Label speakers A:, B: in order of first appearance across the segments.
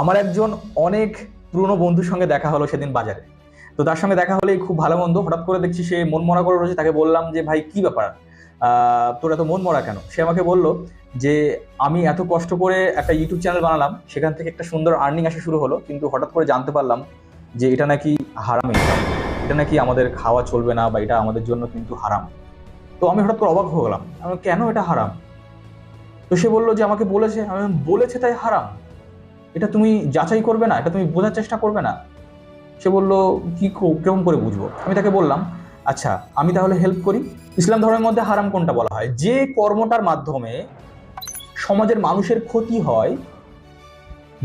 A: আমার একজন অনেক পুরনো বন্ধুর সঙ্গে দেখা হলো সেদিন বাজারে। তো তার সঙ্গে দেখা হলেই খুব ভালো মন্দ। হঠাৎ করে দেখছি সে মন মরা করে রয়েছে, তাকে বললাম যে, ভাই, কি ব্যাপার? তোর এত মন মরা কেন? সে আমাকে বলল যে, আমি এত কষ্ট করে একটা ইউটিউব চ্যানেল বানালাম, সেখান থেকে একটা সুন্দর আর্নিং আসা শুরু হলো, কিন্তু হঠাৎ করে জানতে পারলাম যে, এটা নাকি হারাম। এটা নাকি আমাদের খাওয়া চলবে না বা এটা আমাদের জন্য কিন্তু হারাম। তো আমি হঠাৎ করে অবাক হয়ে গেলাম। কেন এটা হারাম? তো সে বলল যে, আমাকে বলেছে। আমি বলেছে তাই হারাম? এটা তুমি যাচাই করবে না, এটা তুমি বোঝার চেষ্টা করবে না। সে বলল, কি কেমন করে বুঝব? আমি তাকে বললাম আচ্ছা আমি তাহলে হেল্প করি। ইসলাম ধর্মের মধ্যে হারাম কোনটা বলা হয়? যে কর্মটার মাধ্যমে সমাজের মানুষের ক্ষতি হয়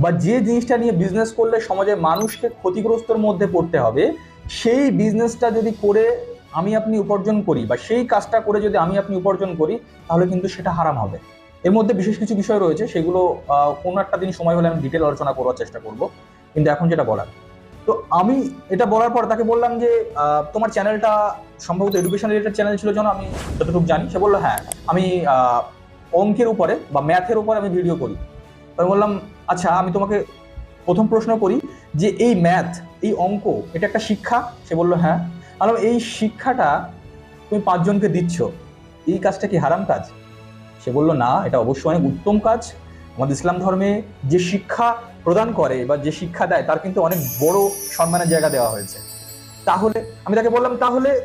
A: বা যে জিনিসটা নিয়ে বিজনেস করলে সমাজের মানুষকে ক্ষতিগ্রস্তর মধ্যে পড়তে হবে, সেই বিজনেসটা যদি করে আমি আপনি উপার্জন করি বা সেই কাজটা করে যদি আমি আপনি উপার্জন করি, তাহলে কিন্তু সেটা হারাম হবে। এর মধ্যে বিশেষ কিছু বিষয় রয়েছে, সেগুলো কোনো একটা দিন সময় হলে আমি ডিটেল আলোচনা করার চেষ্টা করব। কিন্তু এখন যেটা বলার, তো আমি এটা বলার পর তাকে বললাম যে তোমার চ্যানেলটা সম্ভবত এডুকেশন রিলেটেড চ্যানেল ছিল যেন আমি যতটুকু জানি, সে বলল হ্যাঁ আমি অঙ্কের উপরে বা ম্যাথের উপরে আমি ভিডিও করি। আমি বললাম আচ্ছা আমি তোমাকে প্রথম প্রশ্ন করি যে এই ম্যাথ এই অঙ্ক, এটা একটা শিক্ষা? সে বলল হ্যাঁ। আর এই শিক্ষাটা তুমি পাঁচজনকে দিচ্ছ, এই কাজটা কি হারাম কাজ? সে বলল, না, এটা অবশ্যই অনেক উত্তম কাজ। আমাদের ইসলাম ধর্মে যে শিক্ষা প্রদান করে বা যে শিক্ষা দেয়, তার কিন্তু অনেক বড় সম্মানের জায়গা দেওয়া হয়েছে। তাহলে, আমি তাকে বললাম, তাহলে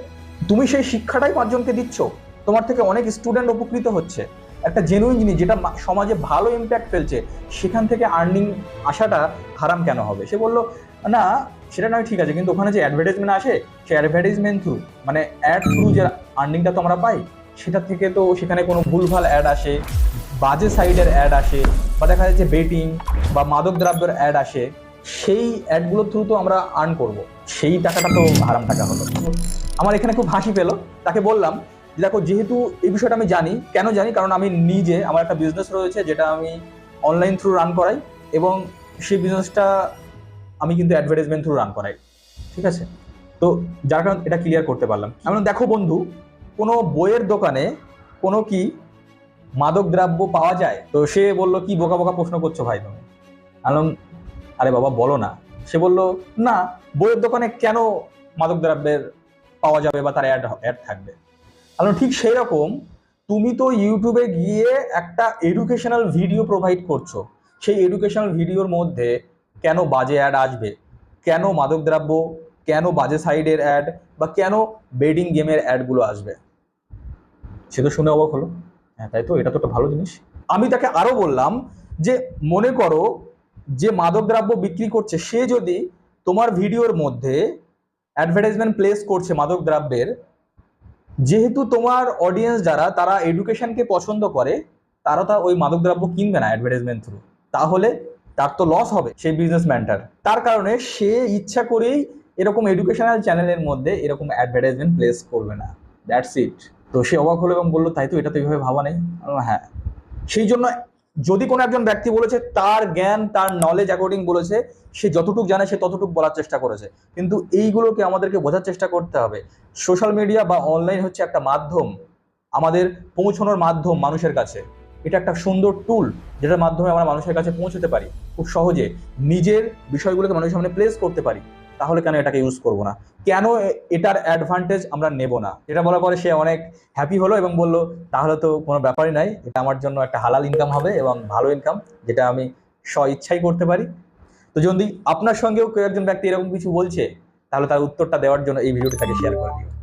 A: তুমি সেই শিক্ষাটাই পাঁচজনকে দিচ্ছ? তোমার থেকে অনেক স্টুডেন্ট উপকৃত হচ্ছে। একটা জেনুইন জিনিস, যেটা সমাজে ভালো ইম্প্যাক্ট ফেলছে, সেখান থেকে আর্নিং আসাটা হারাম কেন হবে? সে বলল, না, সেটা নয়, ঠিক আছে, কিন্তু ওখানে যে অ্যাডভার্টাইজমেন্ট আসে, সেই অ্যাডভার্টাইজমেন্ট থ্রু মানে অ্যাড থ্রু যে আর্নিংটা তো আমরা পাই সেটা থেকে তো সেখানে কোনো ভুলভাল অ্যাড আসে, বাজে সাইডের অ্যাড আসে, বা দেখা যাচ্ছে বেটিং বা মাদক দ্রব্যের অ্যাড আসে, সেই অ্যাডগুলোর থ্রু তো আমরা আর্ন করব। সেই টাকাটা তো হারাম টাকা হলো। আমার এখানে খুব হাসি পেল। তাকে বললাম যে দেখো যেহেতু এই বিষয়টা আমি জানি, কেন জানি? কারণ আমি নিজে আমার একটা বিজনেস রয়েছে যেটা আমি অনলাইন থ্রু রান করাই এবং সেই বিজনেসটা আমি কিন্তু অ্যাডভার্টাইজমেন্ট থ্রু রান করাই। ঠিক আছে? তো যার কারণে এটা ক্লিয়ার করতে পারলাম। আমি দেখো বন্ধু কোনো বইয়ের দোকানে কোনো কি মাদক দ্রব্য পাওয়া যায়? তো সে বলল, কি বোকা বোকা প্রশ্ন করছ ভাই তুমি? আলম আরে বাবা, বলো না। সে বলল, না, বইয়ের দোকানে কেন মাদক দ্রব্যের পাওয়া যাবে বা তার অ্যাড অ্যাড থাকবে? আলম ঠিক সেই রকম, তুমি তো ইউটিউবে গিয়ে একটা এডুকেশনাল ভিডিও প্রোভাইড করছ। সেই এডুকেশনাল ভিডিওর মধ্যে কেন বাজে অ্যাড আসবে? কেন মাদক মাদকদ্রব্য কেন বাজে সাইডের অ্যাড বা কেন বেডিং গেমের অ্যাডগুলো আসবে? সে তো শুনে অবাক হলো। হ্যাঁ তাই তো, এটা তো একটা ভালো জিনিস। আমি তাকে আরও বললাম যে, মনে করো যে মাদকদ্রব্য বিক্রি করছে, সে যদি তোমার ভিডিওর মধ্যে অ্যাডভার্টাইজমেন্ট প্লেস করছে মাদক মাদকদ্রব্যের যেহেতু তোমার অডিয়েন্স যারা, তারা এডুকেশনকে পছন্দ করে, তারা তা ওই মাদক মাদকদ্রব্য কিনবে না অ্যাডভার্টাইজমেন্ট থ্রু তাহলে তার তো লস হবে সেই বিজনেসম্যানটার তার কারণে সে ইচ্ছা করেই এরকম এডুকেশনাল চ্যানেলের মধ্যে এরকম অ্যাডভার্টাইজমেন্ট প্লেস করবে না। দ্যাটস ইট তো সে অবাক হলো এবং বলল, তাই তো এটা তো এইভাবে ভাবা নেই? হ্যাঁ। সেই জন্য যদি কোনো একজন ব্যক্তি বলেছে, তার জ্ঞান, তার নলেজ অ্যাকর্ডিং বলেছে, সে যতটুকু জানে, সে ততটুকু বলার চেষ্টা করেছে। কিন্তু এইগুলোকে আমাদেরকে বোঝার চেষ্টা করতে হবে। সোশ্যাল মিডিয়া বা অনলাইন হচ্ছে একটা মাধ্যম, আমাদের পৌঁছানোর মাধ্যম মানুষের কাছে। এটা একটা সুন্দর টুল যেটার মাধ্যমে আমরা মানুষের কাছে পৌঁছতে পারি খুব সহজে। নিজের বিষয়গুলোকে মানুষের সামনে প্লেস করতে পারি। তাহলে কেন এটাকে ইউজ করব না? কেন এটার অ্যাডভান্টেজ আমরা নেব না? এটা বলার পরে সে অনেক হ্যাপি হলো এবং বলল, তাহলে তো কোনো ব্যাপারই নাই। এটা আমার জন্য একটা হালাল ইনকাম হবে এবং ভালো ইনকাম যেটা আমি স্ব ইচ্ছাই করতে পারি। তো যদি আপনার সঙ্গেও কেউ একজন ব্যক্তি এরকম কিছু বলছে, তাহলে তার উত্তরটা দেওয়ার জন্য এই ভিডিওটি তাকে শেয়ার করে দিও।